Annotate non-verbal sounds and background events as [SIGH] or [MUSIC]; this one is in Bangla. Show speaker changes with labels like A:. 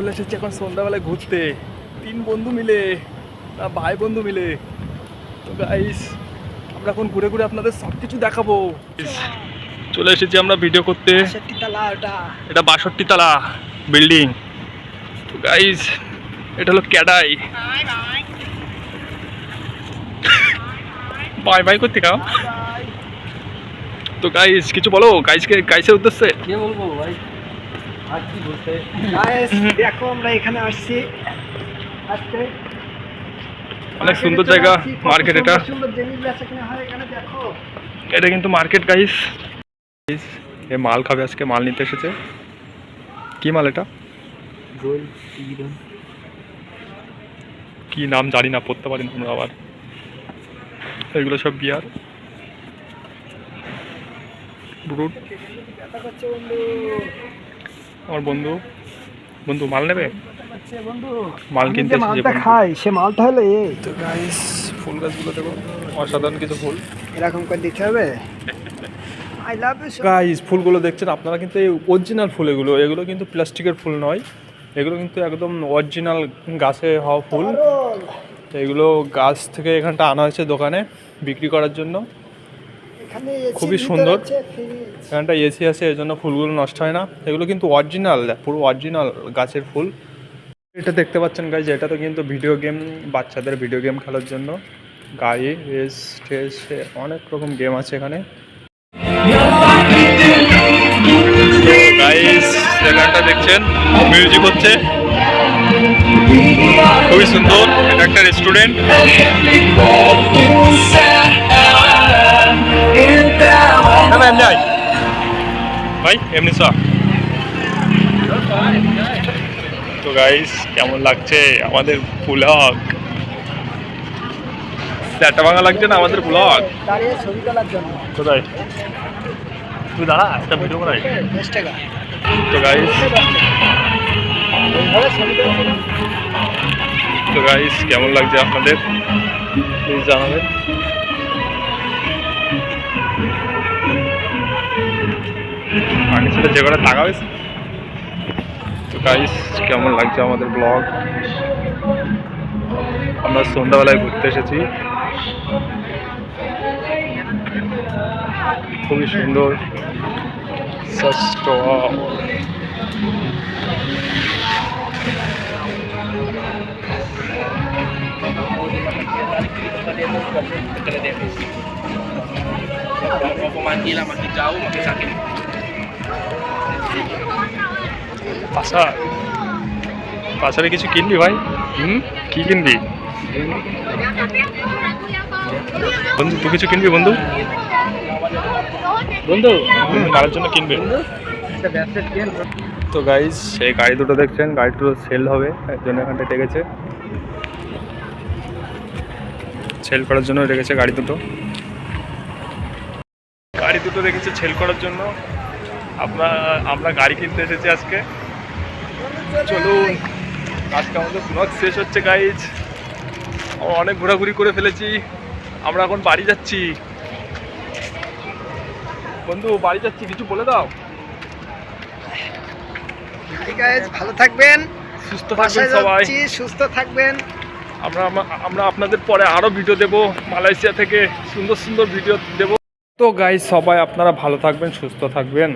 A: চলে এসেছি এখন সন্ধ্যাবেলায় ঘুরতে। তিন বন্ধু মিলে না ভাই বন্ধু মিলে। তো গাইস আমরা এখন ঘুরে ঘুরে আপনাদের সব কিছু দেখাবো। চলে এসেছি আমরা ভিডিও করতে। এটা বাষট্টি তালা বিল্ডিং তো গাইস এটা হলো ক্যাডাই। বাই বাই করতে কাও? তো গাইস কিছু বলো? গাইসকে গাইসের উদ্দেশ্যে?
B: কে বলব ভাই? আর কি বলতে? [LAUGHS] দেখো আমরা এখানে আসছি। আজকে
A: অনেক সুন্দর জায়গা মার্কেট এটা।
B: হয়
A: এটা কিন্তু মার্কেট গাইস এ মাল খাবে আজকে মাল নিতে এসেছে। কি মাল এটা? কি নাম জানি না পড়তে পারি না আমরা আবার। এগুলো সব বিয়ার। ব্রুট আমার বন্ধু। বন্ধু মাল নেবে? মাল
B: আমি
A: কিনতে
B: মালটা। খাই সে মালটা হলো এ।
A: তো গাইস ফুল গাছগুলো দেখো অসাধারণ কিছু ফুল।
B: এরকম করে দিতে হবে? আই লাভ ইউ
A: গাইস ফুলগুলো দেখছেন আপনারা কিন্তু এই অরিজিনাল ফুল এগুলো এগুলো কিন্তু প্লাস্টিকের ফুল নয়। এগুলো কিন্তু একদম অরিজিনাল গাছে হওয়া ফুল। এগুলো গাছ থেকে এখানটা আনা হয়েছে দোকানে বিক্রি করার জন্য। খুবই সুন্দর। এখানটা এসি আছে এই জন্য ফুলগুলো নষ্ট হয় না। এগুলো কিন্তু অরিজিনাল পুরো অরিজিনাল গাছের ফুল। এটা দেখতে পাচ্ছেন গাইজ এটা তো কিন্তু ভিডিও গেম বাচ্চাদের ভিডিও গেম খেলার জন্য। গাড়ি রেস টেস অনেক রকম গেম আছে এখানে। দেখছেন? মিউজিক হচ্ছে। খুবই সুন্দর। এটা একটা রেস্টুরেন্ট ভাই এমনি চ। তো গাইস কেমন লাগছে আমাদের ব্লগ চারটা ভাঙা লাগছে না আমাদের ব্লগ কোথায়? তুই দাঁড়া একটা ভিডিও করাই। তো গাইস তো গাইস কেমন লাগছে আপনাদের? প্লিজ জানাবেন। আগে সেটা যে কটা টাকা হয়েছে। তো গাইস কেমন লাগছে আমাদের ব্লগ আমরা সন্ধ্যাবেলায় ঘুরতে এসেছি। খুবই সুন্দর। Wow.
C: mau mandi makin
A: পাশা। পাশারে কিছু কিনবি ভাই? হুম? কি কিনবি? বন্ধু, তুই কিছু কিনবি, বন্ধু?
B: বন্ধু
A: মারার জন্য কিনবে। তো গাইজ সেই গাড়ি দুটো দেখছেন, গাড়ি দুটো সেল হবে, এর জন্য এখানটা রেখেছে। সেল করার জন্য রেখেছে গাড়ি দুটো। গাড়ি দুটো রেখেছে সেল করার জন্য। আমরা আমরা গাড়ি কিনতে এসেছি আজকে। চলুন আজকে আমাদের ব্লগ শেষ হচ্ছে গাইজ আমরা অনেক ঘোরাঘুরি করে ফেলেছি। আমরা এখন বাড়ি যাচ্ছি। বন্ধু বাড়ি যাচ্ছি কিছু বলে দাও।
B: ভালো থাকবেন।
A: সুস্থ থাকবেন সবাই।
B: সুস্থ থাকবেন।
A: আমরা আমরা আপনাদের পরে আরও ভিডিও দেব। মালয়েশিয়া থেকে সুন্দর সুন্দর ভিডিও দেব। তো গাইজ সবাই আপনারা ভালো থাকবেন সুস্থ থাকবেন।